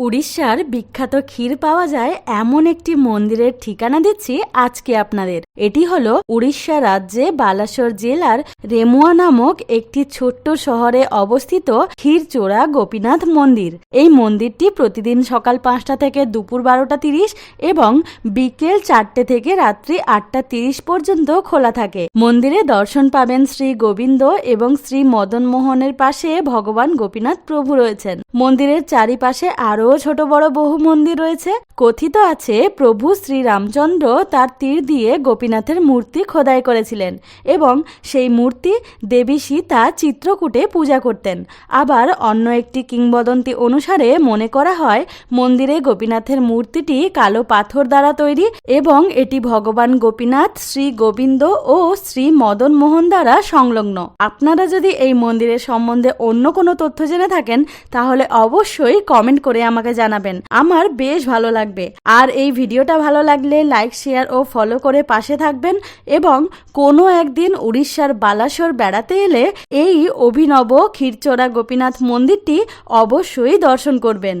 উড়িষ্যার বিখ্যাত ক্ষীর পাওয়া যায় এমন একটি মন্দিরের ঠিকানা দিচ্ছি আজকে আপনাদের। এটি হল উড়িষ্যা রাজ্যে বালাসোর জেলার রেমুয়া নামক একটি ছোট্ট শহরে অবস্থিত ক্ষীরচোড়া গোপীনাথ মন্দির। এই মন্দিরটি প্রতিদিন সকাল পাঁচটা থেকে দুপুর বারোটা তিরিশ এবং বিকেল চারটে থেকে রাত্রি আটটা তিরিশ পর্যন্ত খোলা থাকে। মন্দিরে দর্শন পাবেন শ্রী গোবিন্দ এবং শ্রী মদন মোহনের পাশে ভগবান গোপীনাথ প্রভু রয়েছেন। মন্দিরের চারিপাশে আরও ছোট বড় বহু মন্দির রয়েছে। কথিত আছে, প্রভু শ্রী রামচন্দ্র তার তীর দিয়ে গোপীনাথের মূর্তি খোদাই করেছিলেন এবং সেই মূর্তি দেবী সীতা চিত্রকূটে পূজা করতেন। আবার অন্য একটি কিংবদন্তি অনুসারে মনে করা হয়, মন্দিরে গোপীনাথের মূর্তিটি কালো পাথর দ্বারা তৈরি এবং এটি ভগবান গোপীনাথ, শ্রী গোবিন্দ ও শ্রী মদন মোহন দ্বারা সংলগ্ন। আপনারা যদি এই মন্দিরের সম্বন্ধে অন্য কোনো তথ্য জেনে থাকেন, তাহলে অবশ্যই কমেন্ট করে আমাকে জানাবেন। আমার বেশ ভালো লাগবে। আর এই ভিডিওটা ভালো লাগলে লাইক, শেয়ার ও ফলো করে পাশে থাকবেন এবং কোনো একদিন উড়িষ্যার বালাসোর বেড়াতে এলে এই অভিনব ক্ষীরচোরা গোপীনাথ মন্দিরটি অবশ্যই দর্শন করবেন।